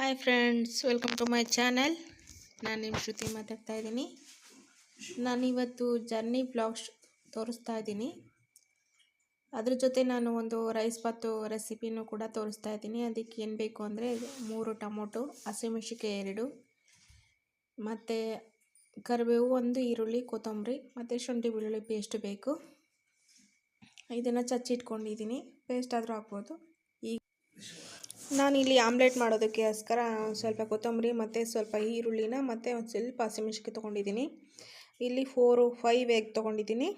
Hi friends welcome to my channel ನಾನು ನಿಮ್ಮ ಶ್ರುತಿ ಮಾತಾಡ್ತಾ ಇದ್ದೀನಿ. ನಾನಿವತ್ತು ಜರ್ನಿ ಬ್ಲಾಗ್ಸ್ ತೋರಿಸ್ತಾ ಇದ್ದೀನಿ. ಅದ್ರ ಜೊತೆ ನಾನು ಒಂದು ರೈಸ್ ಬಾತು ರೆಸಿಪಿನೂ ಕೂಡ ತೋರಿಸ್ತಾ ಇದ್ದೀನಿ. ಅದಕ್ಕೆ ಏನು ಬೇಕು ಅಂದರೆ ಮೂರು ಟೊಮೊಟೊ ಹಸಿಮೆಣಸಿಕಾಯಿ ಎರಡು, ಮತ್ತು ಕರಿಬೇವು ಒಂದು ಈರುಳ್ಳಿ, ಕೊತ್ತಂಬರಿ, ಮತ್ತು ಶುಂಠಿ ಬೆಳ್ಳುಳ್ಳಿ ಪೇಸ್ಟ್ ಬೇಕು. ಇದನ್ನು ಚಚ್ಚಿಟ್ಕೊಂಡಿದ್ದೀನಿ. ಪೇಸ್ಟ್ ಆದರೂ ಹಾಕ್ಬೋದು. ಈಗ ನಾನಿಲ್ಲಿ ಆಮ್ಲೆಟ್ ಮಾಡೋದಕ್ಕೋಸ್ಕರ ಸ್ವಲ್ಪ ಕೊತ್ತಂಬರಿ ಮತ್ತು ಸ್ವಲ್ಪ ಈರುಳ್ಳಿನ ಮತ್ತು ಒಂದು ಸ್ವಲ್ಪ ಹಸಿಮೆಣ್ಸಿಕಾಯಿ ತೊಗೊಂಡಿದ್ದೀನಿ. ಇಲ್ಲಿ ಫೋರು ಫೈವ್ ಎಗ್ ತೊಗೊಂಡಿದ್ದೀನಿ.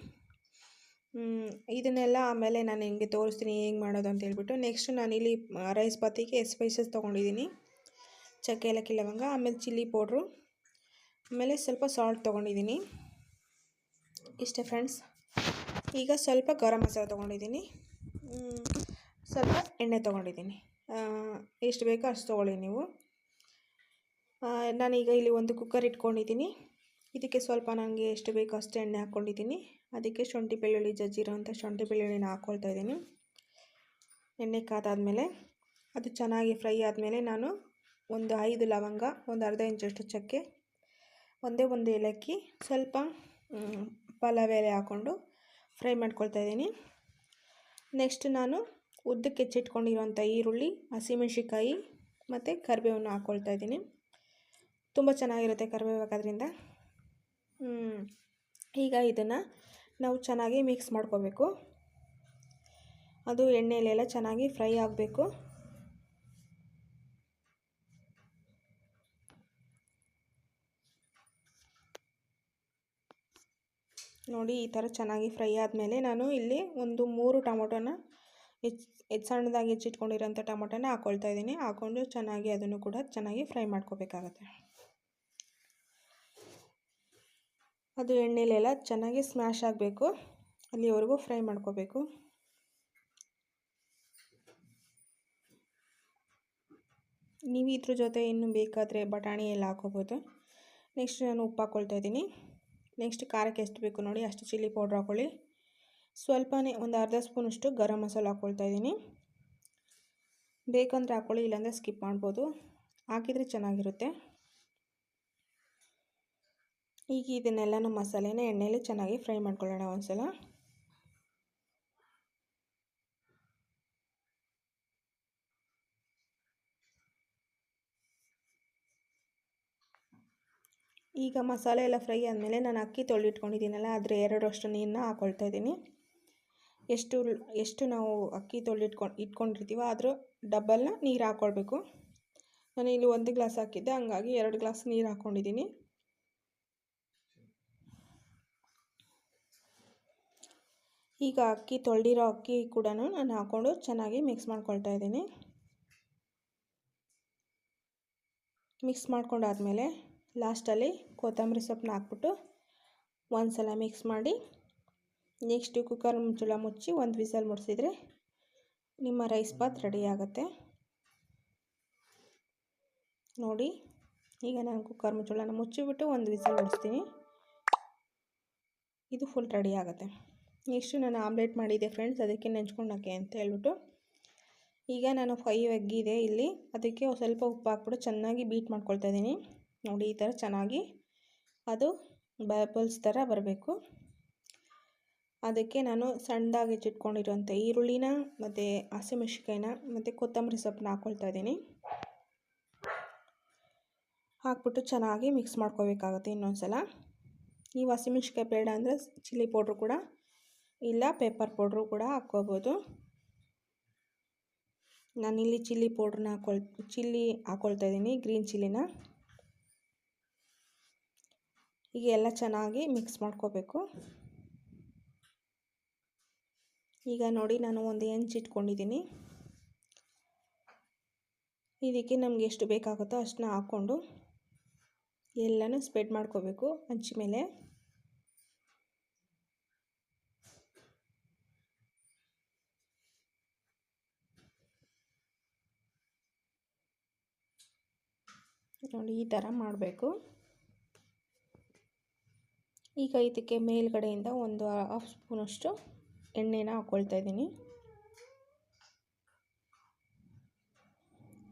ಇದನ್ನೆಲ್ಲ ಆಮೇಲೆ ನಾನು ನಿಮಗೆ ತೋರಿಸ್ತೀನಿ ಹೇಗೆ ಮಾಡೋದು ಅಂತ ಹೇಳ್ಬಿಟ್ಟು. ನೆಕ್ಸ್ಟ್ ನಾನಿಲ್ಲಿ ರೈಸ್ ಪಾತಿಗೆ ಸ್ಪೈಸಸ್ ತೊಗೊಂಡಿದ್ದೀನಿ. ಚಕ್ಕೆ, ಏಲಕ್ಕಿ, ಲವಂಗ, ಆಮೇಲೆ ಚಿಲ್ಲಿ ಪೌಡ್ರು ಆಮೇಲೆ ಸ್ವಲ್ಪ ಸಾಲ್ಟ್ ತೊಗೊಂಡಿದ್ದೀನಿ. ಇಷ್ಟೇ ಫ್ರೆಂಡ್ಸ್ ಈಗ ಸ್ವಲ್ಪ ಗರಂ ಮಸಾಲೆ ತೊಗೊಂಡಿದ್ದೀನಿ. ಸ್ವಲ್ಪ ಎಣ್ಣೆ ತೊಗೊಂಡಿದ್ದೀನಿ. ಎಷ್ಟು ಬೇಕೋ ಅಷ್ಟು ತೊಗೊಳ್ಳಿ ನೀವು. ನಾನೀಗ ಇಲ್ಲಿ ಒಂದು ಕುಕ್ಕರ್ ಇಟ್ಕೊಂಡಿದ್ದೀನಿ. ಇದಕ್ಕೆ ಸ್ವಲ್ಪ ನನಗೆ ಎಷ್ಟು ಬೇಕೋ ಅಷ್ಟು ಎಣ್ಣೆ ಹಾಕ್ಕೊಂಡಿದ್ದೀನಿ. ಅದಕ್ಕೆ ಶುಂಠಿ ಬೆಳ್ಳುಳ್ಳಿ ಜಜ್ಜಿರೋ ಅಂಥ ಶುಂಠಿ ಬೆಳ್ಳುಳ್ಳಿನ ಹಾಕ್ಕೊಳ್ತಾ ಇದ್ದೀನಿ. ಎಣ್ಣೆ ಕಾದಾದಮೇಲೆ ಅದು ಚೆನ್ನಾಗಿ ಫ್ರೈ ಆದಮೇಲೆ ನಾನು ಒಂದು ಐದು ಲವಂಗ, ಒಂದು ಅರ್ಧ ಇಂಚಷ್ಟು ಚಕ್ಕೆ, ಒಂದೇ ಒಂದು ಏಲಕ್ಕಿ, ಸ್ವಲ್ಪ ಪಲಾವ್ ಎಲೆ ಹಾಕ್ಕೊಂಡು ಫ್ರೈ ಮಾಡ್ಕೊಳ್ತಾ ಇದ್ದೀನಿ. ನೆಕ್ಸ್ಟ್ ನಾನು ಉದ್ದಕ್ಕೆ ಹೆಚ್ಚಿಟ್ಕೊಂಡಿರೋಂಥ ಈರುಳ್ಳಿ ಹಸಿಮೆಣ್ಸಿಕಾಯಿ ಮತ್ತು ಕರಿಬೇವನ್ನು ಹಾಕ್ಕೊಳ್ತಾ ಇದ್ದೀನಿ. ತುಂಬ ಚೆನ್ನಾಗಿರುತ್ತೆ ಕರಿಬೇವು ಹಾಕೋದ್ರಿಂದ. ಈಗ ಇದನ್ನು ನಾವು ಚೆನ್ನಾಗಿ ಮಿಕ್ಸ್ ಮಾಡ್ಕೋಬೇಕು. ಅದು ಎಣ್ಣೆಯಲ್ಲೆಲ್ಲ ಚೆನ್ನಾಗಿ ಫ್ರೈ ಆಗಬೇಕು. ನೋಡಿ ಈ ಥರ ಚೆನ್ನಾಗಿ ಫ್ರೈ ಆದಮೇಲೆ ನಾನು ಇಲ್ಲಿ ಒಂದು ಮೂರು ಟೊಮೊಟೊನ ಹೆಚ್ಚು ಹೆಚ್ಚು ಸಣ್ಣದಾಗಿ ಹೆಚ್ಚಿಟ್ಕೊಂಡಿರೋಂಥ ಟೊಮೊಟೊನ ಹಾಕ್ಕೊಳ್ತಾ ಇದ್ದೀನಿ. ಹಾಕ್ಕೊಂಡು ಚೆನ್ನಾಗಿ ಅದನ್ನು ಕೂಡ ಚೆನ್ನಾಗಿ ಫ್ರೈ ಮಾಡ್ಕೋಬೇಕಾಗತ್ತೆ. ಅದು ಎಣ್ಣೆಲೆಲ್ಲ ಚೆನ್ನಾಗಿ ಸ್ಮ್ಯಾಶ್ ಆಗಬೇಕು. ಅಲ್ಲಿವರೆಗೂ ಫ್ರೈ ಮಾಡ್ಕೋಬೇಕು. ನೀವು ಇದ್ರ ಜೊತೆ ಇನ್ನು ಬೇಕಾದರೆ ಬಟಾಣಿ ಎಲ್ಲ ಹಾಕೋಬೋದು. ನೆಕ್ಸ್ಟ್ ನಾನು ಉಪ್ಪು ಹಾಕ್ಕೊಳ್ತಾ ಇದ್ದೀನಿ. ನೆಕ್ಸ್ಟ್ ಖಾರಕ್ಕೆ ಎಷ್ಟು ಬೇಕು ನೋಡಿ, ಅಷ್ಟು ಚಿಲ್ಲಿ ಪೌಡ್ರ್ ಹಾಕ್ಕೊಳ್ಳಿ ಸ್ವಲ್ಪನೇ ಒಂದು ಅರ್ಧ ಸ್ಪೂನಷ್ಟು ಗರಂ ಮಸಾಲೆ ಹಾಕ್ಕೊಳ್ತಾ ಇದ್ದೀನಿ. ಬೇಕಂದರೆ ಹಾಕ್ಕೊಳ್ಳಿ, ಇಲ್ಲಾಂದರೆ ಸ್ಕಿಪ್ ಮಾಡ್ಬೋದು. ಹಾಕಿದರೆ ಚೆನ್ನಾಗಿರುತ್ತೆ. ಈಗ ಇದನ್ನೆಲ್ಲ ನಮ್ಮ ಮಸಾಲೆನ ಎಣ್ಣೆಯಲ್ಲಿ ಚೆನ್ನಾಗಿ ಫ್ರೈ ಮಾಡ್ಕೊಳ್ಳೋಣ ಒಂದ್ಸಲ. ಈಗ ಮಸಾಲೆ ಎಲ್ಲ ಫ್ರೈ ಆದಮೇಲೆ ನಾನು ಅಕ್ಕಿ ತೊಳೆದಿಟ್ಕೊಂಡಿದ್ದೀನಲ್ಲ ಅದರ ಎರಡು ಅಷ್ಟು ನೀರನ್ನ ಹಾಕ್ಕೊಳ್ತಾ ಇದ್ದೀನಿ. ಎಷ್ಟು ಎಷ್ಟು ನಾವು ಅಕ್ಕಿ ತೊಳೆದಿಟ್ಕೊಂಡು ಇಟ್ಕೊಂಡಿರ್ತೀವೋ ಅದ್ರ ಡಬ್ಬಲ್ನ ನೀರು ಹಾಕ್ಕೊಳ್ಬೇಕು ನಾನು ಇಲ್ಲಿ ಒಂದು ಗ್ಲಾಸ್ ಹಾಕಿದ್ದೆ, ಹಂಗಾಗಿ ಎರಡು ಗ್ಲಾಸ್ ನೀರು ಹಾಕ್ಕೊಂಡಿದ್ದೀನಿ ಈಗ ಅಕ್ಕಿ ತೊಳೆದಿರೋ ಅಕ್ಕಿ ಕೂಡ ನಾನು ಹಾಕ್ಕೊಂಡು ಚೆನ್ನಾಗಿ ಮಿಕ್ಸ್ ಮಾಡ್ಕೊಳ್ತಾ ಇದ್ದೀನಿ. ಮಿಕ್ಸ್ ಮಾಡ್ಕೊಂಡಾದ್ಮೇಲೆ ಲಾಸ್ಟಲ್ಲಿ ಕೊತ್ತಂಬರಿ ಸೊಪ್ಪನ್ನ ಹಾಕ್ಬಿಟ್ಟು ಒಂದು ಸಲ ಮಿಕ್ಸ್ ಮಾಡಿ ನೆಕ್ಸ್ಟು ಕುಕ್ಕರ್ ಮುಚ್ಚಳ ಮುಚ್ಚಿ ಒಂದು ವಿಸಲ್ ಮುಡಿಸಿದ್ರೆ ನಿಮ್ಮ ರೈಸ್ ಬಾತ್ ರೆಡಿ ಆಗುತ್ತೆ. ನೋಡಿ, ಈಗ ನಾನು ಕುಕ್ಕರ್ ಮುಚ್ಚಳನ ಮುಚ್ಚಿಬಿಟ್ಟು ಒಂದು ವಿಸಲ್ ಮುಡಿಸ್ತೀನಿ. ಇದು ಫುಲ್ ರೆಡಿ ಆಗುತ್ತೆ. ನೆಕ್ಸ್ಟು ನಾನು ಆಮ್ಲೆಟ್ ಮಾಡಿದ್ದೆ ಫ್ರೆಂಡ್ಸ್ ಅದಕ್ಕೆ ನೆಂಚ್ಕೊಂಡೋಕೆ ಅಂತ ಹೇಳ್ಬಿಟ್ಟು. ಈಗ ನಾನು ಫೈವ್ ಎಗ್ಗಿದೆ ಇಲ್ಲಿ, ಅದಕ್ಕೆ ಸ್ವಲ್ಪ ಉಪ್ಪು ಹಾಕ್ಬಿಟ್ಟು ಚೆನ್ನಾಗಿ ಬೀಟ್ ಮಾಡ್ಕೊಳ್ತಾ ಇದ್ದೀನಿ. ನೋಡಿ, ಈ ಥರ ಚೆನ್ನಾಗಿ ಅದು ಬಬಲ್ಸ್ ಥರ ಬರಬೇಕು. ಅದಕ್ಕೆ ನಾನು ಸಣ್ಣದಾಗಿ ಹೆಚ್ಚಿಟ್ಕೊಂಡಿರುವಂಥ ಈರುಳ್ಳಿನ ಮತ್ತು ಹಸಿಮೆಣ್ಸಿಕಾಯಿನ ಮತ್ತು ಕೊತ್ತಂಬರಿ ಸೊಪ್ಪನ್ನ ಹಾಕ್ಕೊಳ್ತಾ ಇದ್ದೀನಿ. ಹಾಕ್ಬಿಟ್ಟು ಚೆನ್ನಾಗಿ ಮಿಕ್ಸ್ ಮಾಡ್ಕೋಬೇಕಾಗುತ್ತೆ ಇನ್ನೊಂದು ಸಲ ನೀವು ಹಸಿಮೆಣ್ಸಿಕಾಯಿ ಬೇಡ ಅಂದರೆ ಚಿಲ್ಲಿ ಪೌಡ್ರು ಕೂಡ ಇಲ್ಲ ಪೇಪರ್ ಪೌಡ್ರು ಕೂಡ ಹಾಕ್ಕೋಬೋದು ನಾನಿಲ್ಲಿ ಚಿಲ್ಲಿ ಪೌಡ್ರನ್ನ ಹಾಕೊಳ್ ಚಿಲ್ಲಿ ಹಾಕ್ಕೊಳ್ತಾ ಇದ್ದೀನಿ, ಗ್ರೀನ್ ಚಿಲ್ಲಿನ. ಈಗ ಎಲ್ಲ ಚೆನ್ನಾಗಿ ಮಿಕ್ಸ್ ಮಾಡ್ಕೋಬೇಕು. ಈಗ ನೋಡಿ ನಾನು ಒಂದು ಹೆಂಚು ಇಟ್ಕೊಂಡಿದ್ದೀನಿ. ಇದಕ್ಕೆ ನಮಗೆ ಎಷ್ಟು ಬೇಕಾಗುತ್ತೋ ಅಷ್ಟನ್ನ ಹಾಕ್ಕೊಂಡು ಎಲ್ಲನೂ ಸ್ಪ್ರೆಡ್ ಮಾಡ್ಕೋಬೇಕು ಹಂಚಿ ಮೇಲೆ. ನೋಡಿ ಈ ಥರ ಮಾಡಬೇಕು. ಈಗ ಇದಕ್ಕೆ ಮೇಲ್ಗಡೆಯಿಂದ ಒಂದು ಹಾಫ್ ಸ್ಪೂನಷ್ಟು ಎಣ್ಣೆನ ಹಾಕ್ಕೊಳ್ತಾ ಇದ್ದೀನಿ.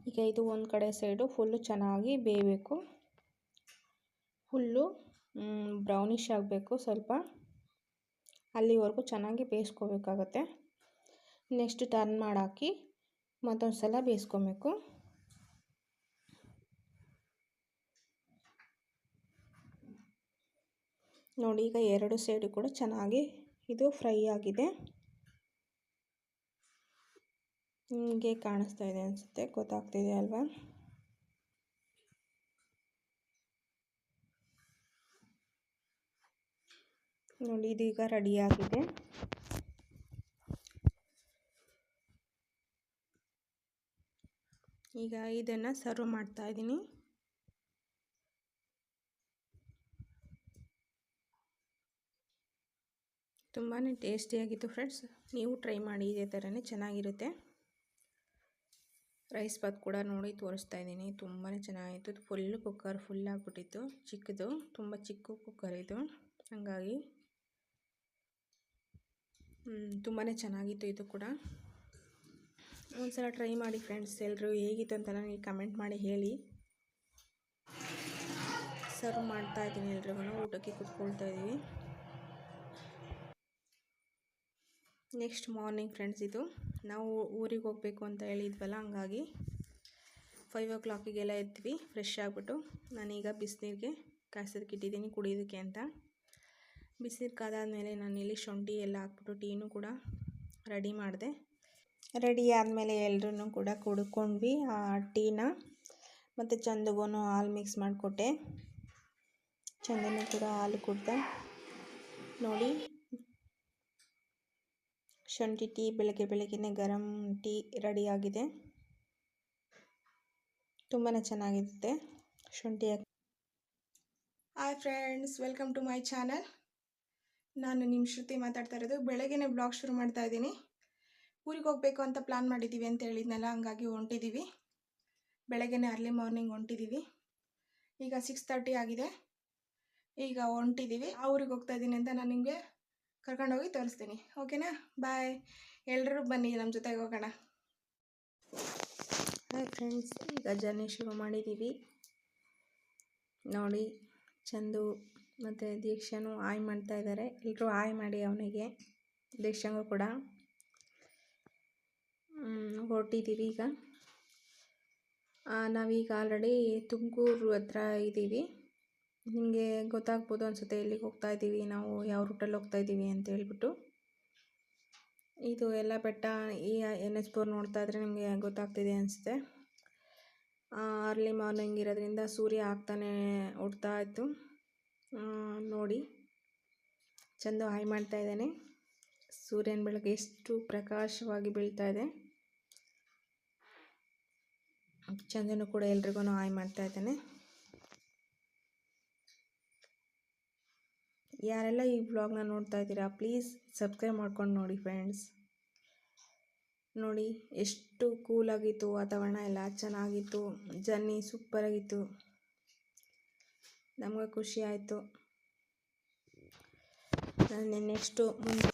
ಈಗ ಇದು ಒಂದು ಕಡೆ ಸೈಡು ಫುಲ್ಲು ಚೆನ್ನಾಗಿ ಬೇಯಬೇಕು. ಫುಲ್ಲು ಬ್ರೌನಿಷ್ ಆಗಬೇಕು ಸ್ವಲ್ಪ. ಅಲ್ಲಿವರೆಗೂ ಚೆನ್ನಾಗಿ ಬೇಯಿಸ್ಕೋಬೇಕಾಗತ್ತೆ. ನೆಕ್ಸ್ಟ್ ಟರ್ನ್ ಮಾಡಾಕಿ ಮತ್ತೊಂದು ಸಲ ಬೇಯಿಸ್ಕೊಬೇಕು. ನೋಡಿ, ಈಗ ಎರಡು ಸೈಡು ಕೂಡ ಚೆನ್ನಾಗಿ ಇದು ಫ್ರೈ ಆಗಿದೆ. ನಿಮಗೆ ಕಾಣಿಸ್ತಾ ಇದೆ ಅನಿಸುತ್ತೆ? ಗೊತ್ತಾಗ್ತಿದೆ ಅಲ್ವಾ? ನೋಡಿ, ಇದೀಗ ರೆಡಿಯಾಗಿದೆ ಈಗ ಇದನ್ನು ಸರ್ವ್ ಮಾಡ್ತಾ ಇದ್ದೀನಿ. ತುಂಬಾ ಟೇಸ್ಟಿಯಾಗಿತ್ತು ಫ್ರೆಂಡ್ಸ್. ನೀವು ಟ್ರೈ ಮಾಡಿ, ಇದೇ ಥರನೇ ಚೆನ್ನಾಗಿರುತ್ತೆ. ರೈಸ್ ಬಾತ್ ಕೂಡ ನೋಡಿ ತೋರಿಸ್ತಾ ಇದ್ದೀನಿ. ತುಂಬಾ ಚೆನ್ನಾಗಿತ್ತು. ಫುಲ್ಲು ಕುಕ್ಕರ್ ಫುಲ್ ಆಗಿಬಿಟ್ಟಿತ್ತು. ಚಿಕ್ಕದು, ತುಂಬ ಚಿಕ್ಕ ಕುಕ್ಕರ್ ಇದು. ಹಾಗಾಗಿ ತುಂಬಾ ಚೆನ್ನಾಗಿತ್ತು ಇದು ಕೂಡ. ಒಂದ್ಸಲ ಟ್ರೈ ಮಾಡಿ ಫ್ರೆಂಡ್ಸ್. ಎಲ್ಲರೂ ಹೇಗಿತ್ತು ಅಂತ ನನಗೆ ಕಮೆಂಟ್ ಮಾಡಿ ಹೇಳಿ. ಸರ್ವ್ ಮಾಡ್ತಾ ಇದ್ದೀನಿ ಎಲ್ರಿಗೂ ಊಟಕ್ಕೆ ಕುತ್ಕೊಳ್ತಾ ಇದ್ದೀವಿ. ನೆಕ್ಸ್ಟ್ ಮಾರ್ನಿಂಗ್ ಫ್ರೆಂಡ್ಸ್ ಇದು. ನಾವು ಊರಿಗೆ ಹೋಗಬೇಕು ಅಂತ ಹೇಳಿದ್ವಲ್ಲ, ಹಂಗಾಗಿ ಫೈವ್ ಓ ಕ್ಲಾಕಿಗೆಲ್ಲ ಎದ್ವಿ ಫ್ರೆಶ್ ಆಗಿಬಿಟ್ಟು. ನಾನೀಗ ಬಿಸಿನೀರಿಗೆ ಕಾಯ್ಸೋದಕ್ಕೆ ಇಟ್ಟಿದ್ದೀನಿ ಕುಡಿಯೋದಕ್ಕೆ ಅಂತ. ಬಿಸಿನೀರು ಕಾದಾದಮೇಲೆ ನಾನಿಲ್ಲಿ ಶುಂಠಿ ಎಲ್ಲ ಹಾಕ್ಬಿಟ್ಟು ಟೀನು ಕೂಡ ರೆಡಿ ಮಾಡಿದೆ. ರೆಡಿ ಆದಮೇಲೆ ಎಲ್ಲರೂ ಕೂಡ ಕುಡ್ಕೊಂಡ್ವಿ, ಆ ಟೀನ. ಮತ್ತು ಚಂದಗೂ ಹಾಲು ಮಿಕ್ಸ್ ಮಾಡಿಕೊಟ್ಟೆ. ಚಂದನೂ ಕೂಡ ಹಾಲು ಕುಡ್ದೆ. ನೋಡಿ ಶುಂಠಿ ಟೀ ಬೆಳಗ್ಗೆ ಬೆಳಗ್ಗೆನೆ ಗರಂ ಟೀ ರೆಡಿಯಾಗಿದೆ. ತುಂಬಾ ಚೆನ್ನಾಗಿರುತ್ತೆ ಶುಂಠಿ. Hi friends, welcome to my channel. ನಾನು ನಿಮ್ಮ ಶ್ರುತಿ ಮಾತಾಡ್ತಾ ಇರೋದು. ಬೆಳಗ್ಗೆನೆ ಬ್ಲಾಗ್ ಶುರು ಮಾಡ್ತಾ ಇದ್ದೀನಿ. ಊರಿಗೆ ಹೋಗಬೇಕು ಅಂತ ಪ್ಲ್ಯಾನ್ ಮಾಡಿದ್ದೀವಿ ಅಂತ ಹೇಳಿದ್ನಲ್ಲ, ಹಂಗಾಗಿ ಹೊಂಟಿದ್ದೀವಿ ಬೆಳಗ್ಗೆನೆ ಅರ್ಲಿ ಮಾರ್ನಿಂಗ್ ಹೊಂಟಿದ್ದೀವಿ ಈಗ ಸಿಕ್ಸ್ ತರ್ಟಿ ಆಗಿದೆ. ಈಗ ಹೊಂಟಿದ್ದೀವಿ ಆ ಊರಿಗೆ ಹೋಗ್ತಾ ಇದ್ದೀನಿ ಅಂತ ನಾನು ನಿಮಗೆ ಕರ್ಕೊಂಡೋಗಿ ತೋರಿಸ್ತೀನಿ. ಓಕೆನಾ? ಬಾಯ್ ಎಲ್ಲರೂ ಬನ್ನಿ ನಮ್ಮ ಜೊತೆಗೆ ಹೋಗೋಣ. ಹಾಯ್ ಫ್ರೆಂಡ್ಸ್ ಈಗ ಜರ್ನಿ ಶುರು ಮಾಡಿದ್ದೀವಿ ನೋಡಿ, ಚಂದು ಮತ್ತು ದೀಕ್ಷಾನು ಆಯ್ ಮಾಡ್ತಾ ಇದ್ದಾರೆ ಎಲ್ಲರೂ ಆಯ್ ಮಾಡಿ ಅವನಿಗೆ. ದೀಕ್ಷಾಂಗೂ ಕೂಡ. ಹೊರಟಿದ್ದೀವಿ ಈಗ. ನಾವೀಗ ಆಲ್ರೆಡಿ ತುಮಕೂರು ಹತ್ರ ಇದ್ದೀವಿ ನಿಮಗೆ ಗೊತ್ತಾಗ್ಬೋದು ಅನಿಸುತ್ತೆ ಎಲ್ಲಿಗೆ ಹೋಗ್ತಾ ಇದ್ದೀವಿ, ನಾವು ಯಾವ ರೂಟಲ್ಲಿ ಹೋಗ್ತಾ ಇದ್ದೀವಿ ಅಂತ ಹೇಳ್ಬಿಟ್ಟು. ಇದು ಎಲ್ಲ ಬೆಟ್ಟ ಈ ಎನ್ ಎಚ್ ಫೋರ್ ನೋಡ್ತಾ ಇದ್ರೆ ನಿಮಗೆ ಗೊತ್ತಾಗ್ತಿದೆ ಅನಿಸುತ್ತೆ. ಅರ್ಲಿ ಮಾರ್ನಿಂಗ್ ಇರೋದ್ರಿಂದ ಸೂರ್ಯ ಆಗ್ತಾನೆ ಉಡ್ತಾ ಇತ್ತು. ನೋಡಿ, ಚೆಂದ ಹಾಯ್ ಮಾಡ್ತಾ ಇದ್ದಾನೆ. ಸೂರ್ಯನ ಬೆಳಗ್ಗೆ ಎಷ್ಟು ಪ್ರಕಾಶವಾಗಿ ಬೀಳ್ತಾ ಇದೆ. ಚಂದನು ಕೂಡ ಎಲ್ರಿಗೂ ಹಾಯ್ ಮಾಡ್ತಾ ಇದ್ದಾನೆ. ಯಾರೆಲ್ಲ ಈ ವ್ಲಾಗ್ನ ನೋಡ್ತಾ ಇದ್ದೀರಾ ಪ್ಲೀಸ್ ಸಬ್ಸ್ಕ್ರೈಬ್ ಮಾಡ್ಕೊಂಡು ನೋಡಿ ಫ್ರೆಂಡ್ಸ್ ನೋಡಿ, ಎಷ್ಟು ಕೂಲಾಗಿತ್ತು ವಾತಾವರಣ ಎಲ್ಲ, ಚೆನ್ನಾಗಿತ್ತು ಜರ್ನಿ ಸೂಪರಾಗಿತ್ತು ನಮಗೆ ಖುಷಿ ಆಯಿತು. ನಾನು ನೆಕ್ಸ್ಟು ಮುಂದೆ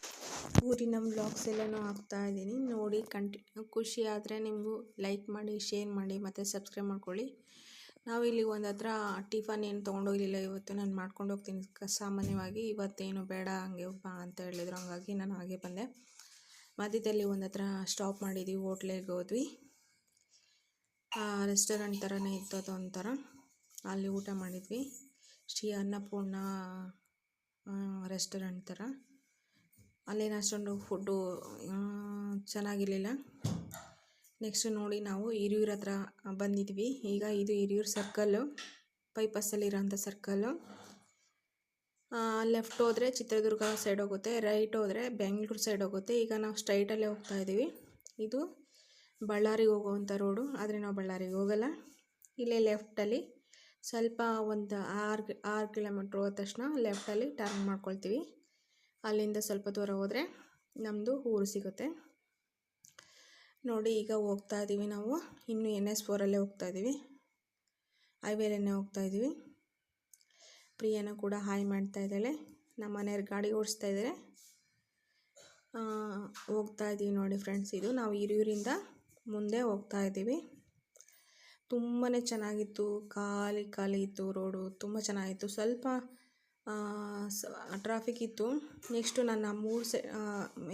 ಊರಿನ ಬ್ಲಾಗ್ಸ್ ಎಲ್ಲನೂ ಹಾಕ್ತಾ ಇದ್ದೀನಿ. ನೋಡಿ ಕಂಟಿ ಖುಷಿ ಆದರೆ ನಿಮಗೂ ಲೈಕ್ ಮಾಡಿ ಶೇರ್ ಮಾಡಿ, ಮತ್ತು ಸಬ್ಸ್ಕ್ರೈಬ್ ಮಾಡ್ಕೊಳ್ಳಿ. ನಾವು ಇಲ್ಲಿ ಒಂದು ಹತ್ರ ಟಿಫನ್ ಏನು ತೊಗೊಂಡೋಗಿಲ್ಲ ಇವತ್ತು, ನಾನು ಮಾಡ್ಕೊಂಡು ಹೋಗ್ತೀನಿ. ಸಾಮಾನ್ಯವಾಗಿ ಇವತ್ತೇನು ಬೇಡ, ಹಂಗೆ ಬಾ ಅಂತ ಹೇಳಿದ್ರು. ಹಂಗಾಗಿ ನಾನು ಹಾಗೆ ಬಂದೆ. ಮಧ್ಯದಲ್ಲಿ ಒಂದು ಹತ್ರ ಸ್ಟಾಪ್ ಮಾಡಿದ್ವಿ, ಹೋಟ್ಲಿಗೆ ಹೋದ್ವಿ. ರೆಸ್ಟೋರೆಂಟ್ ಥರನೇ ಇತ್ತು ಅದು ಒಂಥರ. ಅಲ್ಲಿ ಊಟ ಮಾಡಿದ್ವಿ. ಶ್ರೀ ಅನ್ನಪೂರ್ಣ ರೆಸ್ಟೋರೆಂಟ್ ಥರ. ಅಲ್ಲೇನು ಅಷ್ಟೊಂದು ಫುಡ್ಡು ಚೆನ್ನಾಗಿರಲಿಲ್ಲ. ನೆಕ್ಸ್ಟ್ ನೋಡಿ ನಾವು ಹಿರಿಯೂರ ಹತ್ರ ಬಂದಿದ್ವಿ. ಈಗ ಇದು ಹಿರಿಯೂರು ಸರ್ಕಲ್ಲು ಪೈಪಸ್ಸಲ್ಲಿರೋಂಥ ಸರ್ಕಲ್ಲು ಲೆಫ್ಟ್ ಹೋದರೆ ಚಿತ್ರದುರ್ಗ ಸೈಡ್ ಹೋಗುತ್ತೆ ರೈಟ್ ಹೋದರೆ ಬೆಂಗಳೂರು ಸೈಡ್ ಹೋಗುತ್ತೆ. ಈಗ ನಾವು ಸ್ಟ್ರೈಟಲ್ಲೇ ಹೋಗ್ತಾ ಇದ್ದೀವಿ. ಇದು ಬಳ್ಳಾರಿಗೆ ಹೋಗುವಂಥ ರೋಡು ಆದರೆ ನಾವು ಬಳ್ಳಾರಿಗೆ ಹೋಗಲ್ಲ. ಇಲ್ಲೇ ಲೆಫ್ಟಲ್ಲಿ ಸ್ವಲ್ಪ ಒಂದು ಆರು ಆರು ಕಿಲೋಮೀಟ್ರ್ ಹೋದ ತಕ್ಷಣ ಲೆಫ್ಟಲ್ಲಿ ಟರ್ನ್ ಮಾಡ್ಕೊಳ್ತೀವಿ. ಅಲ್ಲಿಂದ ಸ್ವಲ್ಪ ದೂರ ಹೋದರೆ ನಮ್ಮದು ಊರು ಸಿಗುತ್ತೆ. ನೋಡಿ ಈಗ ಹೋಗ್ತಾ ಇದ್ದೀವಿ ನಾವು. ಇನ್ನು ಎನ್ ಎಸ್ ಫೋರಲ್ಲೇ ಹೋಗ್ತಾ ಇದ್ದೀವಿ. ಹೈವೇಲೇ ಹೋಗ್ತಾ ಇದ್ದೀವಿ. ಪ್ರಿಯನೂ ಕೂಡ ಹಾಯ್ ಮಾಡ್ತಾ ಇದ್ದಾಳೆ. ನಮ್ಮ ಮನೆಯವ್ರು ಗಾಡಿ ಓಡಿಸ್ತಾ ಇದ್ದಾರೆ. ಹೋಗ್ತಾ ಇದ್ದೀವಿ ನೋಡಿ ಫ್ರೆಂಡ್ಸ್ ಇದು ನಾವು ಹಿರಿಯೂರಿಂದ ಮುಂದೆ ಹೋಗ್ತಾ ಇದ್ದೀವಿ. ತುಂಬಾ ಚೆನ್ನಾಗಿತ್ತು. ಖಾಲಿ ಖಾಲಿ ಇತ್ತು ರೋಡು. ತುಂಬ ಚೆನ್ನಾಗಿತ್ತು. ಸ್ವಲ್ಪ ಟ್ರಾಫಿಕ್ ಇತ್ತು. ನೆಕ್ಸ್ಟು ನನ್ನ ಮೂರು ಸೆ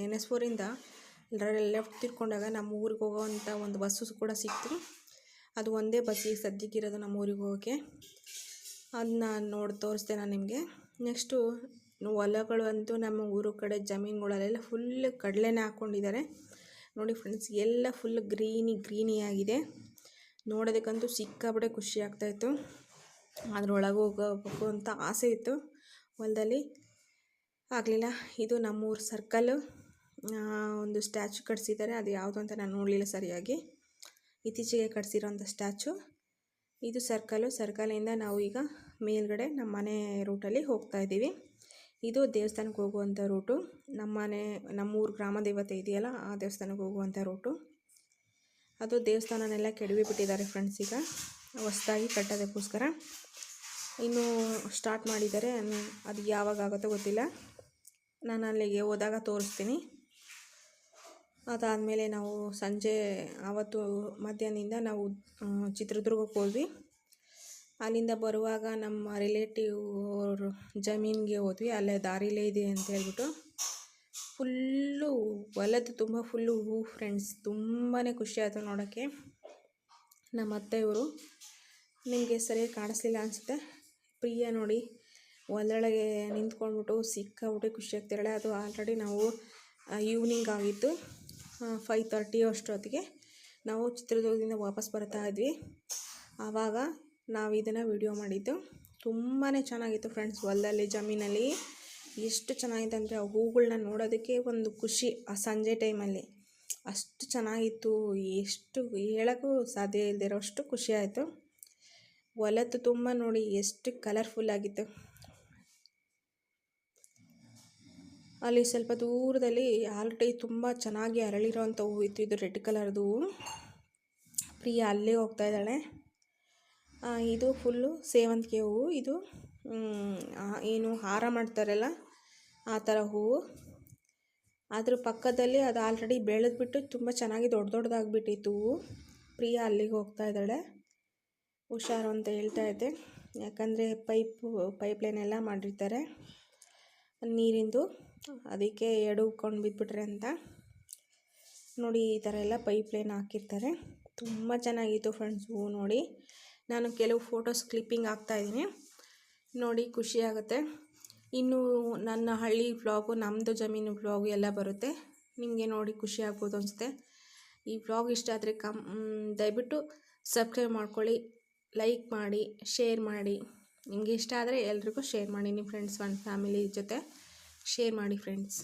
ಎನ್ ಎಸ್ ಫೋರಿಂದ ಲೆಫ್ಟ್ ತಿರ್ಕೊಂಡಾಗ ನಮ್ಮ ಊರಿಗೆ ಹೋಗೋವಂಥ ಒಂದು ಬಸ್ಸು ಕೂಡ ಸಿಕ್ತು. ಅದು ಒಂದೇ ಬಸ್ಸಿಗೆ ಸದ್ಯಕ್ಕಿರೋದು ನಮ್ಮ ಊರಿಗೆ ಹೋಗೋಕ್ಕೆ ಅದನ್ನ ನೋಡಿ ತೋರಿಸ್ದೆ ನಾನು ನಿಮಗೆ. ನೆಕ್ಸ್ಟು ಹೊಲಗಳು ಅಂತೂ ನಮ್ಮ ಊರು ಕಡೆ ಜಮೀನುಗಳಲ್ಲೆಲ್ಲ ಫುಲ್ ಕಡಲೆನೇ ಹಾಕ್ಕೊಂಡಿದ್ದಾರೆ. ನೋಡಿ ಫ್ರೆಂಡ್ಸ್ ಎಲ್ಲ ಫುಲ್ ಗ್ರೀನಿ ಗ್ರೀನಿ ಆಗಿದೆ. ನೋಡೋದಕ್ಕಂತೂ ಸಿಕ್ಕಾಪಟ್ಟೆ ಖುಷಿ ಆಗ್ತಾಯಿತ್ತು ಅದ್ರೊಳಗೆ ಹೋಗಬೇಕು ಅಂತ ಆಸೆ ಇತ್ತು. ಹೊಲದಲ್ಲಿ ಆಗಲಿಲ್ಲ. ಇದು ನಮ್ಮೂರು ಸರ್ಕಲ್ಲು ಒಂದು ಸ್ಟ್ಯಾಚು ಕಟ್ಸಿದ್ದಾರೆ. ಅದು ಯಾವುದು ಅಂತ ನಾನು ನೋಡಲಿಲ್ಲ ಸರಿಯಾಗಿ. ಇತ್ತೀಚೆಗೆ ಕಟ್ಸಿರೋಂಥ ಸ್ಟ್ಯಾಚು. ಇದು ಸರ್ಕಲು. ಸರ್ಕಲಿಂದ ನಾವು ಈಗ ಮೇಲ್ಗಡೆ ನಮ್ಮ ಮನೆ ರೂಟಲ್ಲಿ ಹೋಗ್ತಾ ಇದ್ದೀವಿ. ಇದು ದೇವಸ್ಥಾನಕ್ಕೆ ಹೋಗುವಂಥ ರೂಟು. ನಮ್ಮ ಮನೆ, ನಮ್ಮೂರು ಗ್ರಾಮ ದೇವತೆ ಇದೆಯಲ್ಲ, ಆ ದೇವಸ್ಥಾನಕ್ಕೆ ಹೋಗುವಂಥ ರೂಟು. ಅದು ದೇವಸ್ಥಾನನೆಲ್ಲ ಕೆಡವಿ ಬಿಟ್ಟಿದ್ದಾರೆ ಫ್ರೆಂಡ್ಸ್ ಈಗ. ಹೊಸ್ದಾಗಿ ಕಟ್ಟೋದಕ್ಕೋಸ್ಕರ. ಇನ್ನೂ ಸ್ಟಾರ್ಟ್ ಮಾಡಿದ್ದಾರೆ. ಅದು ಯಾವಾಗ ಆಗುತ್ತೋ ಗೊತ್ತಿಲ್ಲ. ನಾನು ಅಲ್ಲಿಗೆ ಹೋದಾಗ ತೋರಿಸ್ತೀನಿ. ಅದಾದಮೇಲೆ ನಾವು ಸಂಜೆ ಆವತ್ತು ಮಧ್ಯಾಹ್ನದಿಂದ ನಾವು ಚಿತ್ರದುರ್ಗಕ್ಕೆ ಹೋದ್ವಿ. ಅಲ್ಲಿಂದ ಬರುವಾಗ ನಮ್ಮ ರಿಲೇಟಿವ್ ಅವರು ಜಮೀನಿಗೆ ಹೋದ್ವಿ. ಅಲ್ಲೇ ದಾರಿಲೇ ಇದೆ ಅಂತ ಹೇಳ್ಬಿಟ್ಟು ಫುಲ್ಲು ಹೊಲದ್ದು ತುಂಬ ಫುಲ್ಲು ಹೂ ಫ್ರೆಂಡ್ಸ್ ತುಂಬಾ ಖುಷಿ ಆಯಿತು ನೋಡೋಕ್ಕೆ. ನಮ್ಮ ಅತ್ತೆಯವರು ನಿಮಗೆ ಸರಿಯಾಗಿ ಕಾಣಿಸ್ಲಿಲ್ಲ ಅನಿಸುತ್ತೆ. ಪ್ರಿಯ ನೋಡಿ, ಹೊಲದೊಳಗೆ ನಿಂತ್ಕೊಂಡ್ಬಿಟ್ಟು ಸಿಕ್ಕಾಬಿಟ್ಟು ಖುಷಿ ಅದು ಆಲ್ರೆಡಿ ನಾವು ಈವ್ನಿಂಗ್ ಆಗಿತ್ತು. ಫೈವ್ ತರ್ಟಿ ಅಷ್ಟೊತ್ತಿಗೆ ನಾವು ಚಿತ್ರದುರ್ಗದಿಂದ ವಾಪಸ್ ಬರ್ತಾ ಇದ್ವಿ. ಆವಾಗ ನಾವು ಇದನ್ನು ವಿಡಿಯೋ ಮಾಡಿದ್ದು. ತುಂಬಾ ಚೆನ್ನಾಗಿತ್ತು ಫ್ರೆಂಡ್ಸ್ ಹೊಲದಲ್ಲಿ, ಜಮೀನಲ್ಲಿ. ಎಷ್ಟು ಚೆನ್ನಾಗಿತ್ತು ಅಂದರೆ ಆ ಹೂಗಳನ್ನ ನೋಡೋದಕ್ಕೆ ಒಂದು ಖುಷಿ ಆ ಸಂಜೆ ಟೈಮಲ್ಲಿ ಅಷ್ಟು ಚೆನ್ನಾಗಿತ್ತು. ಎಷ್ಟು ಹೇಳೋಕ್ಕೂ ಸಾಧ್ಯ ಇಲ್ಲದಿರೋ ಅಷ್ಟು ಖುಷಿ ಆಯಿತು. ಹೊಲದ್ದು ತುಂಬ ನೋಡಿ ಎಷ್ಟು ಕಲರ್ಫುಲ್ ಆಗಿತ್ತು. ಅಲ್ಲಿ ಸ್ವಲ್ಪ ದೂರದಲ್ಲಿ ಆಲ್ರೆಡಿ ತುಂಬ ಚೆನ್ನಾಗಿ ಅರಳಿರೋವಂಥ ಹೂವು ಇತ್ತು. ಇದು ರೆಡ್ ಕಲರ್ದು. ಹೂವು ಪ್ರಿಯಾ ಅಲ್ಲೇ ಹೋಗ್ತಾ ಇದ್ದಾಳೆ. ಇದು ಫುಲ್ಲು ಸೇವಂತಿಗೆ ಹೂವು. ಇದು ಏನು ಹಾರ ಮಾಡ್ತಾರಲ್ಲ, ಆ ಥರ ಹೂವು. ಅದ್ರ ಪಕ್ಕದಲ್ಲಿ ಅದು ಆಲ್ರೆಡಿ ಬೆಳೆದ್ಬಿಟ್ಟು ತುಂಬ ಚೆನ್ನಾಗಿ ದೊಡ್ಡ ದೊಡ್ಡದಾಗ್ಬಿಟ್ಟಿತ್ತು. ಹೂವು ಪ್ರಿಯಾ ಅಲ್ಲಿಗೆ ಹೋಗ್ತಾ ಇದ್ದಾಳೆ. ಹುಷಾರು ಅಂತ ಹೇಳ್ತಾ ಇದ್ದೆ. ಯಾಕಂದರೆ ಪೈಪು ಪೈಪ್ ಲೈನ್ ಎಲ್ಲ ಮಾಡಿರ್ತಾರೆ, ನೀರಿಂದು. ಅದಕ್ಕೆ ಎಡುಕೊಂಡು ಬಿದ್ದುಬಿಟ್ರೆ ಅಂತ. ನೋಡಿ, ಈ ಥರ ಎಲ್ಲ ಪೈಪ್ ಲೈನ್ ಹಾಕಿರ್ತಾರೆ. ತುಂಬ ಚೆನ್ನಾಗಿತ್ತು ಫ್ರೆಂಡ್ಸ್ ನೋಡಿ. ನಾನು ಕೆಲವು ಫೋಟೋಸ್ ಕ್ಲಿಪ್ಪಿಂಗ್ ಹಾಕ್ತಾಯಿದ್ದೀನಿ ನೋಡಿ, ಖುಷಿ ಆಗುತ್ತೆ. ಇನ್ನು ನನ್ನ ಹಳ್ಳಿ ವ್ಲಾಗು ನಮ್ಮದು ಜಮೀನು ವ್ಲಾಗು ಎಲ್ಲ ಬರುತ್ತೆ. ನಿಮಗೆ ನೋಡಿ ಖುಷಿ ಆಗ್ಬೋದು ಅನಿಸುತ್ತೆ. ಈ ವ್ಲಾಗ್ ಇಷ್ಟ ಆದರೆ ಕಮ್ ದಯವಿಟ್ಟು ಸಬ್ಸ್ಕ್ರೈಬ್ ಮಾಡ್ಕೊಳ್ಳಿ ಲೈಕ್ ಮಾಡಿ ಶೇರ್ ಮಾಡಿ. ನಿಮಗೆ ಇಷ್ಟ ಆದರೆ ಎಲ್ರಿಗೂ ಶೇರ್ ಮಾಡಿ, ನಿಮ್ಮ ಫ್ರೆಂಡ್ಸ್ ಒಂದು ಫ್ಯಾಮಿಲಿ ಜೊತೆ. ಶೇರ್ ಮಾಡಿ ಫ್ರೆಂಡ್ಸ್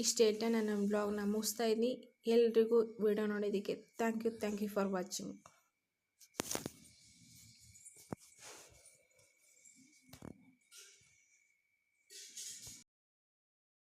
ಇಷ್ಟು ಹೇಳ್ತಾ ನಾನು ಬ್ಲಾಗ್ನ ಮುಗಿಸ್ತಾ ಇದ್ದೀನಿ. ಎಲ್ರಿಗೂ ವಿಡಿಯೋ ನೋಡೋದಕ್ಕೆ thank you thank you for watching